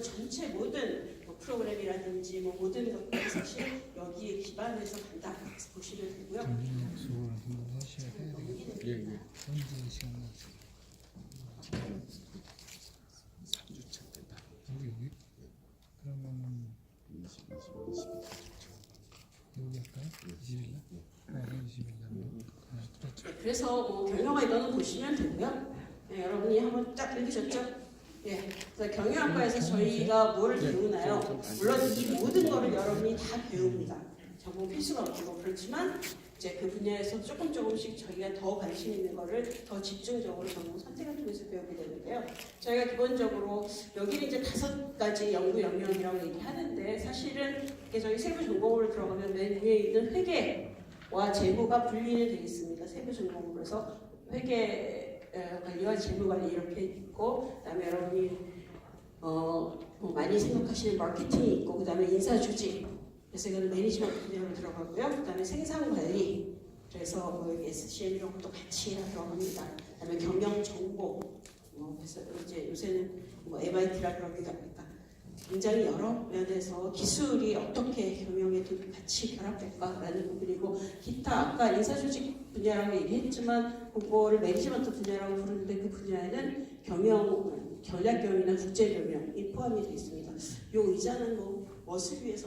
전체 모든 뭐 프로그램이라든지 뭐 모든 것들이 사실 여기에 기반해서 간다 보시면 되고요. 수업을 한번 하셔야 되겠다. 예, 예. 언제 시간 나서 3주차 때다. 여기 여기? 그러면 20, 20, 20. 여기 할까요? 20일 날? 네, 20일 날. 네, 그래서 뭐 경영학 이거는 보시면 되고요. 네, 여러분이 한번 딱 읽으셨죠? 예. 그래서 경영학과에서 저희가 뭘 배우나요? 물론 이 모든 거를 여러분이 다 배웁니다. 전공 필수가 없고 그렇지만 이제 그 분야에서 조금 조금씩 저희가 더 관심 있는 거를 더 집중적으로 전공 선택을 통해서 배우게 되는데요. 저희가 기본적으로 여기는 이제 다섯 가지 연구 영역이라고 얘기하는데 사실은 이게 저희 세부 전공으로 들어가면 맨 위에 있는 회계와 재무가 분리는 되어 있습니다. 세부 전공으로 해서 회계 에, 관리와 재무 관리 이렇게 있고 그다음에 여러분이 많이 생각하시는 마케팅이 있고 그 다음에 인사 조직 그래서 이거는 매니지먼트 분야로 들어가고요. 그 다음에 생산 관리 그래서 뭐 여기 SCM 이런 것도 같이 들어갑니다. 그 다음에 경영 정보 뭐 그래서 이제 요새는 뭐 MIT라 그러기도 합니다. 굉장히 여러 면에서 기술이 어떻게 경영에 도 같이 결합될까라는 부분이고 기타 아까 인사조직 분야라고 얘기했지만 그거를 매니지먼트 분야라고 부르는데 그 분야에는 경영, 전략 경영이나 국제 경영이 포함이 되어 있습니다. 요 의자는 뭐 무엇을 위해서